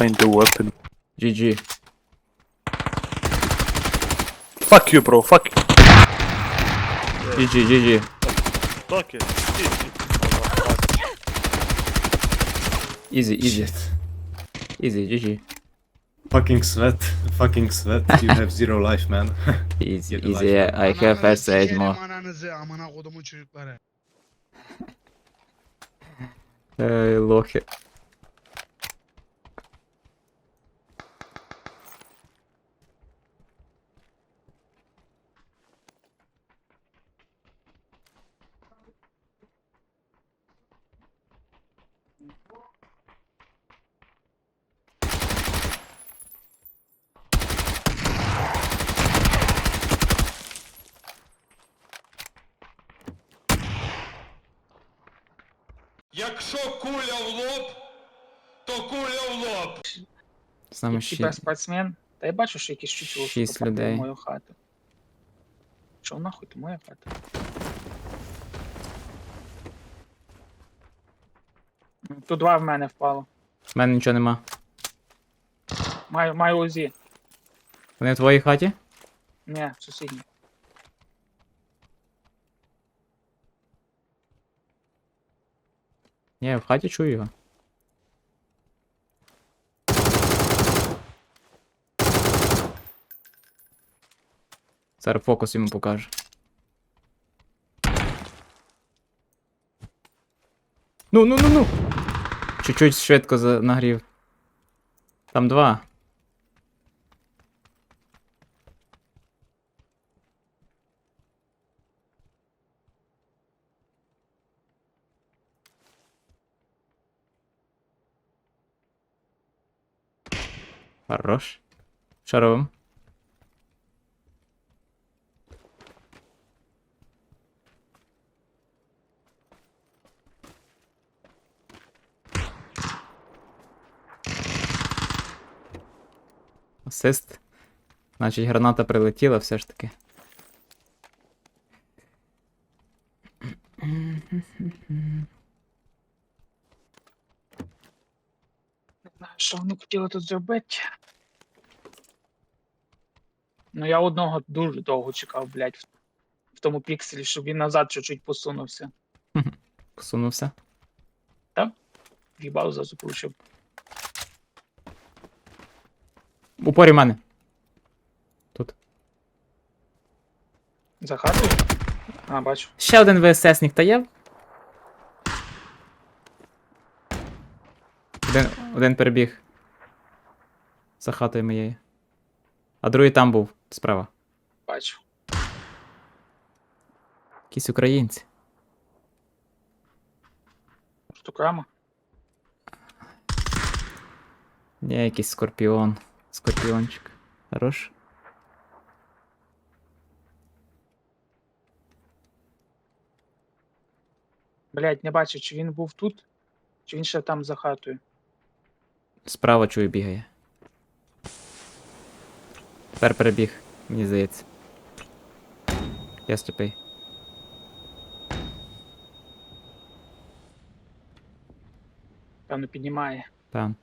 find a weapon. GG. Fuck you bro, fuck you. GG GG. Fuck you. Easy easy. Easy GG. Fucking sweat, fucking sweat. You have zero life man. easy easy life, yeah. I have first aid more. Ananızı amına kodumun çocukları. Hey ee, Loki. Якщо куля в лоб, то куля в лоб. З нами Типа ще спортсмен. Та я бачу, що чучело шість що попав людей. в мою хату. Що нахуй, то моя хата. Тут два в мене впало. В мене нічого нема. Маю, маю УЗІ. Вони в твоїй хаті? Не, в сусідній. Я в хаті чую його. Зараз фокус йому покаже. Ну, ну, ну, ну. Чуть-чуть швидко нагрів. Там два. Хорош. Що робимо? Асист. Значить, граната прилетіла все ж таки. Не знаю, що вони хотіли тут зробити. Ну я одного дуже довго чекав, блядь, в, в тому пікселі, щоб він назад чуть-чуть посунувся. Посунувся. В'їбав зразу получив. В упорі мене. Тут. За хатою? А, бачу. Ще один ВССник та є. Один, один перебіг. За хатою моєю. А другий там був, справа. Бачу. Якісь українці. Штукрама. Ні, якийсь скорпіон. Скорпіончик. Хорош. Блядь, не бачу, чи він був тут, чи він ще там за хатою. Справа чую бігає. Тепер перебіг, мені здається. Я ступий. Певно, піднімає. Там.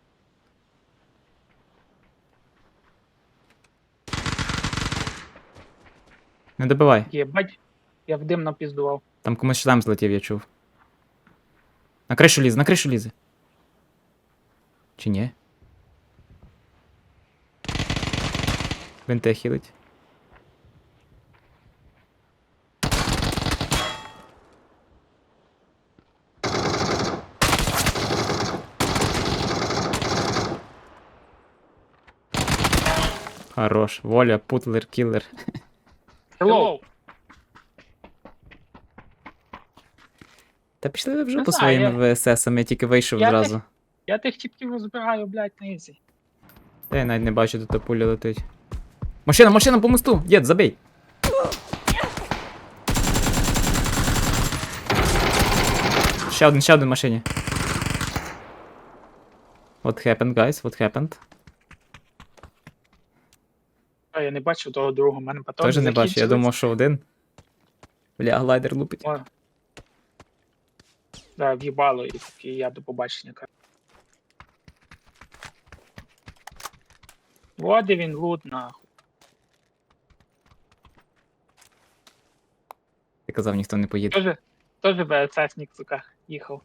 Не добивай. Єбать, я в дим напіздував. Там комусь шлем злетів, я чув. На кришу лізе, на кришу лізе. Чи ні? Він те хілить. Хорош. Воля, путлер, кілер. Hello! Та пішли ви вже Не по знаю, своїм ВССам, я тільки вийшов Я зразу. Я тих типів розбираю, блядь, на ізі. Та я навіть не бачу, де та пуля летить. Машина, машина по мосту! Дід, забей! Ще один, ще один в машині. What happened, guys? What happened? А я не бачив того другого, мене потім. Тоже не бачу, я думав, що один. Бля, глайдер лупить. О. Да, в'їбало, і я до побачення. кажу. Води він лут нахуй. Казав, ніхто не поїде. Тоже, тоже ВССник, сука, їхав.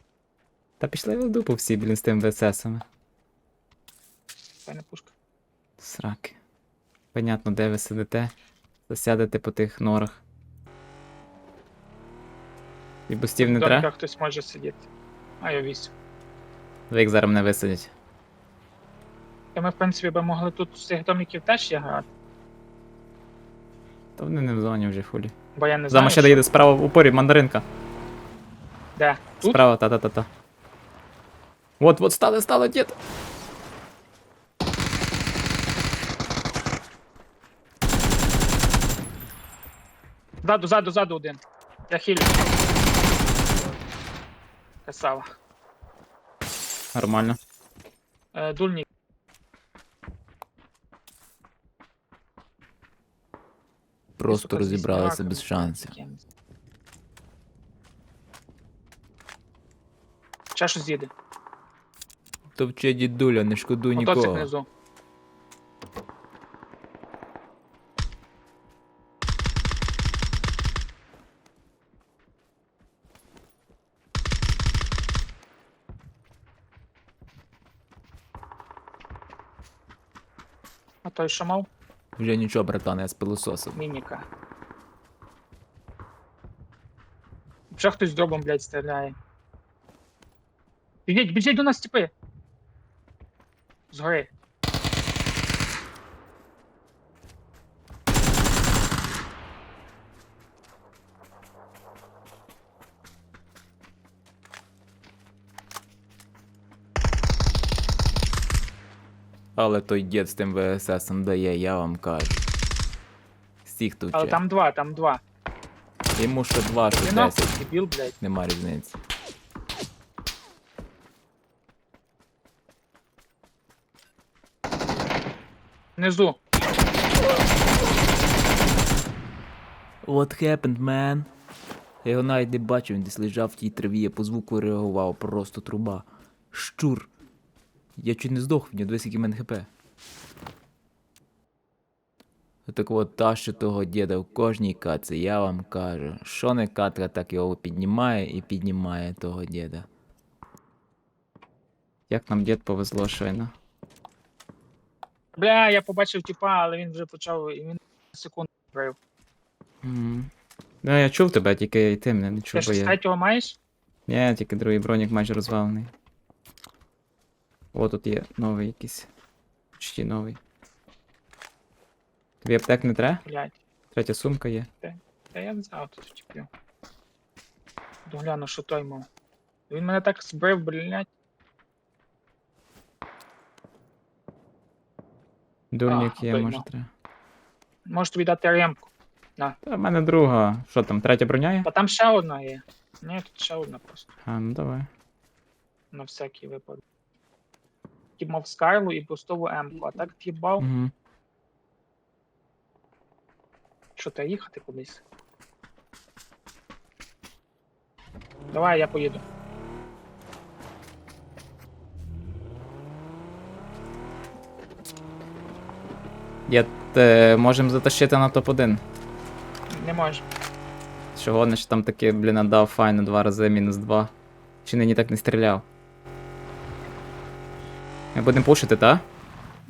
Та пішли в дупу всі, блін, з тим ВССами. Файна пушка. Сраки. Понятно, де ви сидите. Засядете по тих норах. І бустів не треба? домиках хтось може сидіти. А я вісім. Ви їх зараз мене висадять. Та ми, в принципі, би могли тут з цих домиків теж ще грати. Та вони не в зоні вже фулі. Бо я не За знаю. машина їде справа в упорі, мандаринка. Де? Тут? Справа, та-та-та-та. Вот, вот, стали, стали, дід. Ззаду, ззаду, ззаду один. Я хілю. Красава. Нормально. Е, дульник. Просто розібралися без шансів. Ще щось їде. Товче дідуля, не шкодуй Мотоцик внизу. А той що мав? Вже нічого, братан, я з пилососом. Мініка. Вже хтось дробом, блядь, стріляє. Біжіть, біжіть до нас, типи! Згори. Але той дід з тим ВССом дає, я вам кажу. Всіх товче. Але там два, там два. Йому що два, що Ти нахуй, десять. дебіл, блядь. Нема різниці. Внизу. What happened, man? Я його навіть не бачив, він десь лежав в тій траві, я по звуку реагував, просто труба. Щур. Я чуть не здох, в нього 20 мене хп. Так от та, що того діда в кожній каці, я вам кажу, що не катка, так його піднімає і піднімає того діда. Як нам дід повезло щойно. Бля, я побачив типа, але він вже почав, і він секунду вбив. Mm. Ну, я чув тебе, тільки і ти мене не чув, бо ж третього маєш? Ні, тільки другий бронік майже розвалений. О, тут є новий якийсь. Почти новий. Тобі аптек не треба? Блядь. Третя сумка є. Та я взяв тут втіпів. Догляну, що той мав. Він мене так збив, блядь. Дурник А, є, той може мав. треба. Можеш тобі дати ремку. Та в мене друга. Що там, третя броня є? Та там ще одна є. Ні, тут ще одна просто. А, ну давай. На всякий випадок. Тіп мав Скайлу і бустову М-ку, а так тіпав, Угу. що треба їхати кудись. Давай, я поїду. Я те, можемо затащити на топ-1. Не можеш. Що гониш там таки, блін, надав файно два рази, мінус два. Чи нині так не стріляв? Ми будемо пушити, так?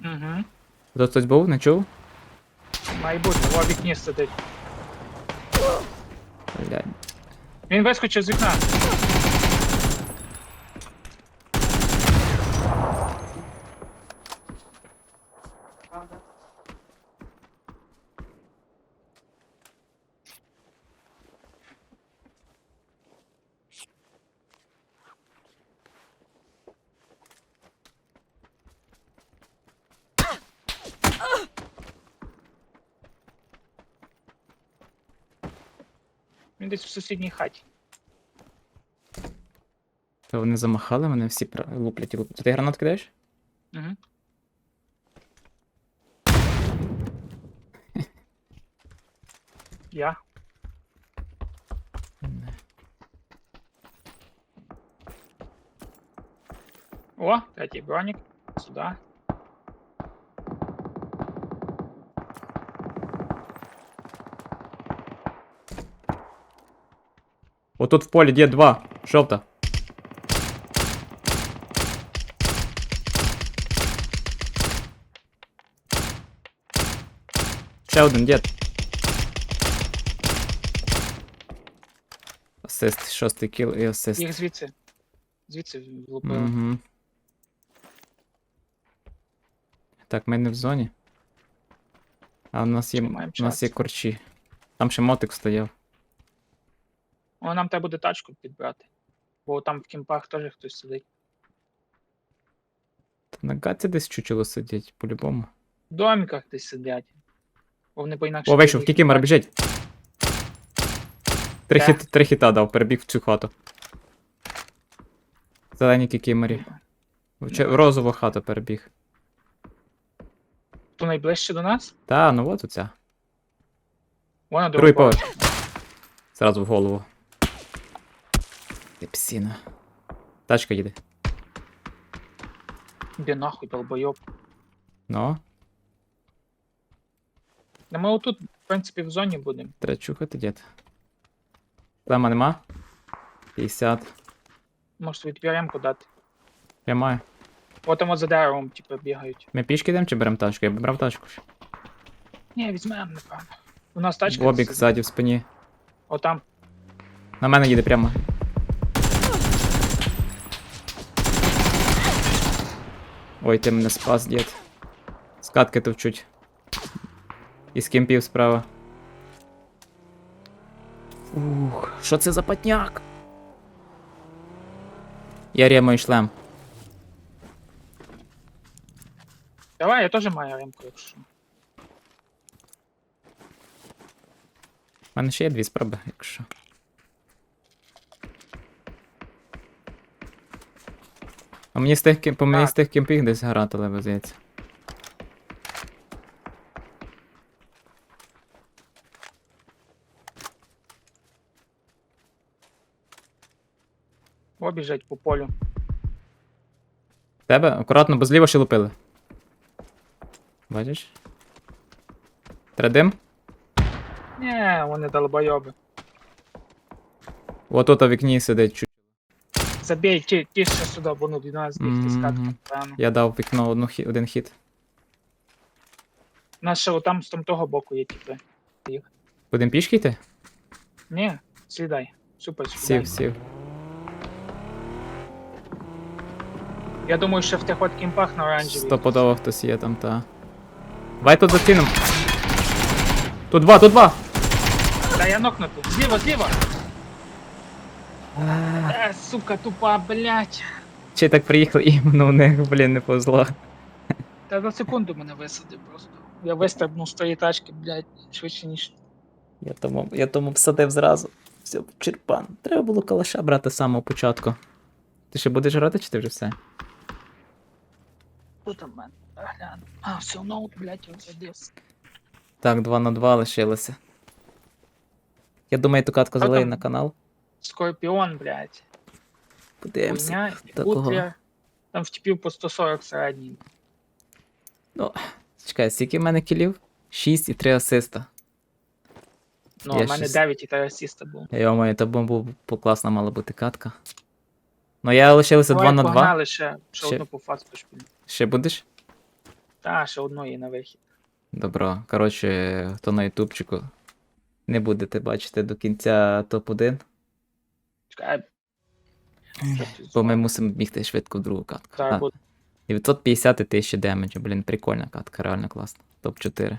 Угу. Тут хтось був, не чув? Має бути, в вікні сидить. Блядь. Він вискочив з вікна. Десь в сусідній хаті. Та вони замахали, мене всі пра- луплять і луплять. Ти гранат кидаєш? Угу. Я. О, третій бронік. Сюди. Отут в полі є два. Жовта. Ще один дід. Асист, шостий кіл і асист. Їх звідси. Звідси влупили. Угу. Так, ми не в зоні. А у нас є, у нас є корчі. Там ще мотик стояв. О, нам треба буде тачку підбрати. Бо там в кімпах теж хтось сидить. Та на гаці десь чучело сидять, по-любому. В доміках десь сидять. Бо вони по інакше. О, вийшов, кікімер, біжить. Три, Де? хіт, три хіта дав, перебіг в цю хату. Зелені кікімері. В, че- в розову хату перебіг. Хто найближче до нас? Та, ну от оця. Вона Другий другий поверх. Зразу в голову. Ти псіна. Тачка їде. Де нахуй, долбойоб. Ну, Ну ми отут, в принципі, в зоні будемо. треба чухати, дід. Лема нема? 50. Може тобі ремку дати. Я маю. От там от за деревом, типу, бігають. Ми пішки йдемо чи беремо тачку? Я б брав тачку. ще. Ні, візьмемо, напевно. У нас тачка. Бобік ззаді в спині. Отам. На мене їде прямо. Ой, ти мене спас, дід. Скатки товчуть. Із кемпів справа. Ух, що це за патняк? Я ремою шлем. Давай, я теж маю ремку, якщо. У мене ще є дві спроби, якщо. Мені з тих, по мені з тих кемпів десь гаратили, везеться. О, біжать по полю. Тебе акуратно, бо зліва ще лупили. Бачиш? Тредим? Ні, вони долбойоби. От тут у вікні сидить Забій ті, ті ще сюди, воно до нас бігти скати, Мгм. напевно. Я дав вікно одну хі... один хід. У нас ще отам з там того боку є, типи. Будем пішки йти? Ні, сідай. Супер, сідай. Сів, сів. Я думаю, що в тих от кімпах на оранжевій. Стопудово хтось є там, та. Давай тут зацінем. Тут два, тут два! Та я нокнути. Зліва, зліва! Е, сука, тупа, блядь. Чи так приїхали іменно у них, блін, не повезло. Та за секунду мене висадив просто. Я вистрибнув з тої тачки, блядь, швидше, ніж. Я тому, я тому всадив зразу. Все, черпан. Треба було калаша брати з самого початку. Ти ще будеш грати, чи ти вже все? Що там в мене? А, гляну. А, все, ноут, блядь, розрядився. Так, 2 на 2 лишилося. Я думаю, ту катку залию там? на канал. Скорпіон, блядь. Подивимося. Хуйня. Там втіпів по 140 середній. Ну, чекай, скільки в мене кілів? 6 і 3 асиста. Ну, Я в мене щас- 9 і 3 асіста було. Я маю, то бомбу класна мала бути катка. Ну я лишилося 2 Давай, на 2. погнали ще, ще, Ще- одну по фасту шпіль. Ще будеш? Та, ще одну є на вихід. Добро. Коротше, хто на ютубчику не будете бачити до кінця топ-1, Чекай. Бо ми мусимо бігти швидко в другу катку. Так, А, буде. 950 тисяч демеджу, блін, прикольна катка, реально класна. Топ-4.